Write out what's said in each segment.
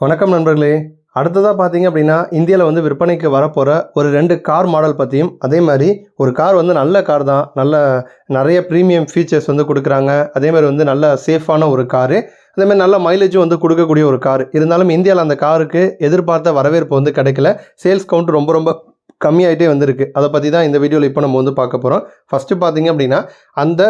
வணக்கம் நண்பர்களே. அடுத்ததாக பார்த்தீங்க அப்படின்னா இந்தியாவில் வந்து விற்பனைக்கு வரப்போகிற ஒரு ரெண்டு கார் மாடல் பற்றியும் அதே மாதிரி ஒரு கார் வந்து நல்ல கார் தான் நல்ல நிறைய ப்ரீமியம் ஃபீச்சர்ஸ் வந்து கொடுக்குறாங்க. அதே மாதிரி வந்து நல்ல சேஃபான ஒரு காரு அதேமாதிரி நல்ல மைலேஜும் வந்து கொடுக்கக்கூடிய ஒரு கார் இருந்தாலும் இந்தியாவில் அந்த காருக்கு எதிர்பார்த்த வரவேற்பு வந்து கிடைக்கல. சேல்ஸ் கவுண்ட் ரொம்ப ரொம்ப கம்மியாயிட்டே வந்திருக்கு. அதை பற்றி தான் இந்த வீடியோவில் இப்போ நம்ம வந்து பார்க்க போகிறோம் ஃபஸ்ட்டு பார்த்தீங்க அப்படின்னா அந்த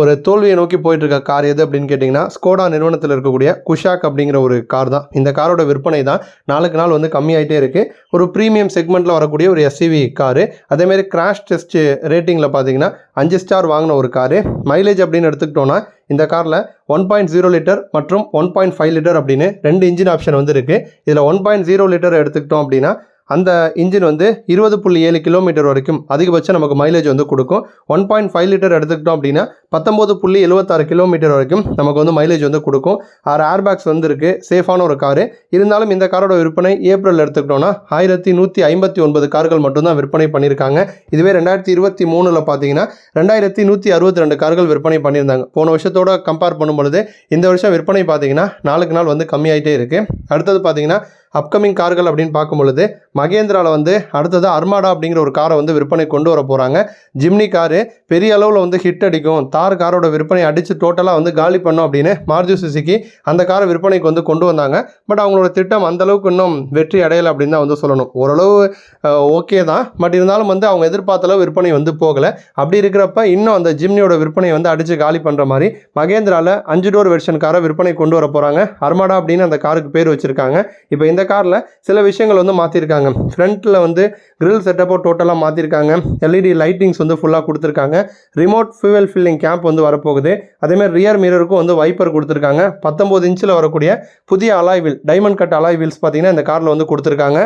ஒரு தோல்வியை நோக்கி போயிட்டுருக்க கார் எது அப்படின்னு கேட்டிங்கன்னா ஸ்கோடா நிறுவனத்தில் இருக்கக்கூடிய குஷாக் அப்படிங்கிற ஒரு கார் தான். இந்த காரோட விற்பனை தான் நாளுக்கு நாள் வந்து கம்மியாயிட்டே இருக்குது ஒரு ப்ரீமியம் செக்மெண்ட்டில் வரக்கூடிய ஒரு எஸ்சிவி காரு. அதேமாரி கிராஷ் டெஸ்ட் ரேட்டிங்கில் பார்த்தீங்கன்னா அஞ்சு ஸ்டார் வாங்கின ஒரு காரு. மைலேஜ் அப்படின்னு எடுத்துக்கிட்டோன்னா இந்த காரில் ஒன் பாயிண்ட் ஜீரோ லிட்டர் மற்றும் ஒன் பாயிண்ட் ஃபைவ் லிட்டர் அப்படின்னு ரெண்டு இன்ஜின் ஆப்ஷன் வந்து இருக்குது இதில் ஒன் பாயிண்ட் ஜீரோ லிட்டர் எடுத்துக்கிட்டோம் அப்படின்னா அந்த இன்ஜின் வந்து இருபது புள்ளி ஏழு கிலோமீட்டர் வரைக்கும் அதிகபட்சம் நமக்கு மைலேஜ் வந்து கொடுக்கும். ஒன் பாயிண்ட் ஃபைவ் லிட்டர் எடுத்துக்கிட்டோம் அப்படின்னா பத்தொம்போது புள்ளி எழுபத்தாறு கிலோமீட்டர் வரைக்கும் நமக்கு வந்து மைலேஜ் வந்து கொடுக்கும். ஆறு ஏர்பேக்ஸ் வந்து இருக்குது சேஃபான ஒரு காரு இருந்தாலும் இந்த காரோட விற்பனை ஏப்ரல் எடுத்துக்கிட்டோம்னா ஆயிரத்தி நூற்றி ஐம்பத்தி ஒன்பது கார்கள் மட்டும்தான் விற்பனை பண்ணியிருக்காங்க. இதுவே ரெண்டாயிரத்தி இருபத்தி மூணில் பார்த்தீங்கன்னா ரெண்டாயிரத்தி நூற்றி அறுபத்தி ரெண்டு கார்கள் விற்பனை பண்ணியிருந்தாங்க. போன வருஷத்தோட கம்பேர் பண்ணும்பொழுது இந்த வருஷம் விற்பனை பார்த்தீங்கன்னா நாளுக்கு நாள் வந்து கம்மியாயிட்டே இருக்குது அடுத்தது பார்த்தீங்கன்னா அப்கமிங் கார்கள் அப்படின்னு பார்க்கும் பொழுது மகேந்திராவில் வந்து அடுத்தது அர்மாடா அப்படிங்கிற ஒரு காரை வந்து விற்பனை கொண்டு வர போகிறாங்க ஜிம்னி காரு பெரிய அளவில் வந்து ஹிட் அடிக்கும். தார் காரோட விற்பனை அடித்து டோட்டலாக வந்து காலி பண்ணோம் அப்படின்னு மாருதி சுசுக்கி அந்த காரை விற்பனைக்கு வந்து கொண்டு வந்தாங்க. பட் அவங்களோட திட்டம் அந்தளவுக்கு இன்னும் வெற்றி அடையலை அப்படின்னு தான் வந்து சொல்லணும். ஓரளவு ஓகே தான். பட் இருந்தாலும் வந்து அவங்க எதிர்பார்த்த அளவு விற்பனை வந்து போகலை. அப்படி இருக்கிறப்ப இன்னும் அந்த ஜிம்னியோட விற்பனையை வந்து அடித்து காலி பண்ணுற மாதிரி மகேந்திராவில் அஞ்சு டோர் வெர்ஷன் காரை விற்பனை கொண்டு வர போகிறாங்க அர்மாடா அப்படின்னு அந்த காருக்கு பேர் வச்சுருக்காங்க. இப்போ இந்த காரில் சில விஷயங்கள் வந்து மாற்றிருக்காங்க ஃப்ரண்ட்டில் வந்து grill செட்டப்போ டோட்டலாக மாற்றிருக்காங்க எல்இடி லைட்டிங்ஸ் வந்து ஃபுல்லாக கொடுத்துருக்காங்க. ரிமோட் ஃபியூவல் ஃபில்லிங் கேம்ப் வந்து வரப்போகுது. அதேமாதிரி ரியர் மிரருக்கும் வந்து வைப்பர் கொடுத்துருக்காங்க. பத்தொம்போது இன்ச்சில் வரக்கூடிய புதிய alloy wheel diamond cut alloy wheels பார்த்தீங்கன்னா இந்த காரில் வந்து கொடுத்துருக்காங்க.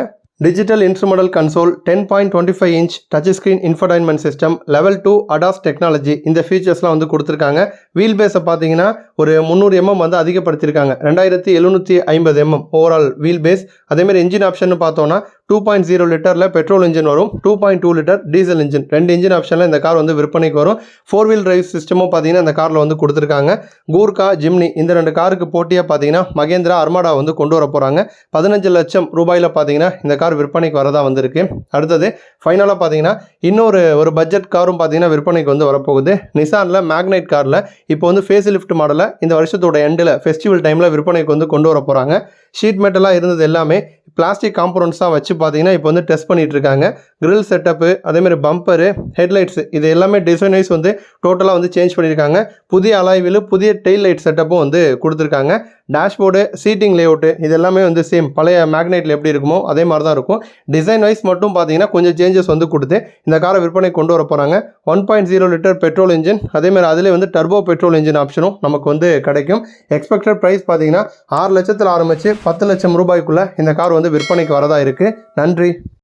Digital instrumental console ten point twenty five inch touch screen infotainment system level two ADAS technology இந்த ஃபீச்சர்ஸ்லாம் வந்து கொடுத்துருக்காங்க. வீல் பேஸை பார்த்தீங்கன்னா ஒரு முந்நூறு எம்எம் வந்து அதிகப்படுத்தியிருக்காங்க. ரெண்டாயிரத்தி எழுநூற்றி ஐம்பது எம்எம் ஓவரால் வீல் பேஸ் அதேமாதிரி இன்ஜின் ஆப்ஷன் பார்த்தோன்னா டூ பாயிண்ட் ஜீரோ லிட்டரில் பெட்ரோல் இன்ஜின் வரும். Two point two litre diesel engine ரெண்டு இன்ஜின் ஆப்ஷனில் இந்த கார் வந்து விற்பனைக்கு வரும். ஃபோர் வீல் டிரைவ் சிஸ்டமும் பார்த்தீங்கன்னா இந்த காரில் வந்து கொடுத்துருக்காங்க. கூர்கா ஜிம்னி இந்த ரெண்டு காருக்கு போட்டியாக பார்த்தீங்கன்னா மகேந்திரா அர்மாடா வந்து கொண்டு வர போகிறாங்க பதினஞ்சு லட்சம் ரூபாயில் பார்த்தீங்கன்னா இந்த கார் விற்பனைக்கு வரதா வந்திருக்கு. அடுத்தது ஃபைனலாக பார்த்தீங்கன்னா இன்னொரு ஒரு பட்ஜெட் காரும் பார்த்தீங்கன்னா விற்பனைக்கு வந்து வரப்போகுது. நிசானில் மேக்னைட் காரில் இப்போ வந்து ஃபேஸ் லிஃப்ட் மாடலை இந்த வருஷத்தோட எண்டில் ஃபெஸ்டிவல் டைமில் விற்பனைக்கு வந்து கொண்டு வர போகிறாங்க ஷீட் மெட்டலாக இருந்தது எல்லாமே பிளாஸ்டிக் காம்பனண்ட்ஸாக வச்சு பார்த்தீங்கன்னா இப்போ வந்து டெஸ்ட் பண்ணிகிட்டு இருக்காங்க. கிரில் செட்டப்பு அதேமாதிரி பம்பரு ஹெட்லைட்ஸ் இது எல்லாமே டிசைன் வைஸ் வந்து டோட்டலாக வந்து சேஞ்ச் பண்ணியிருக்காங்க புதிய அலாய்வில் புதிய டெயில் லைட் செட்டப்பும் வந்து கொடுத்துருக்காங்க. டேஷ்போர்டு சீட்டிங் லேஅவுட்டு இது எல்லாமே வந்து சேம் பழைய மேக்னைட்டில் எப்படி இருக்குமோ அதே மாதிரி தான் தான் இருக்கும். டிசைன் வைஸ் மட்டும் பார்த்தீங்கன்னா கொஞ்சம் சேஞ்சஸ் வந்து கொடுத்து இந்த காரை விற்பனை கொண்டு வர போகிறாங்க one point zero litre petrol engine அதேமாதிரி அதிலே வந்து டர்போ பெட்ரோல் இன்ஜின் ஆப்ஷனும் நமக்கு வந்து கிடைக்கும். எக்ஸ்பெக்டட் ப்ரைஸ் பார்த்தீங்கன்னா ஆறு லட்சத்தில் ஆரம்பித்து பத்து லட்சம் ரூபாய்க்குள்ளே இந்த கார் வந்து விற்பனைக்கு வரதா இருக்குது நன்றி.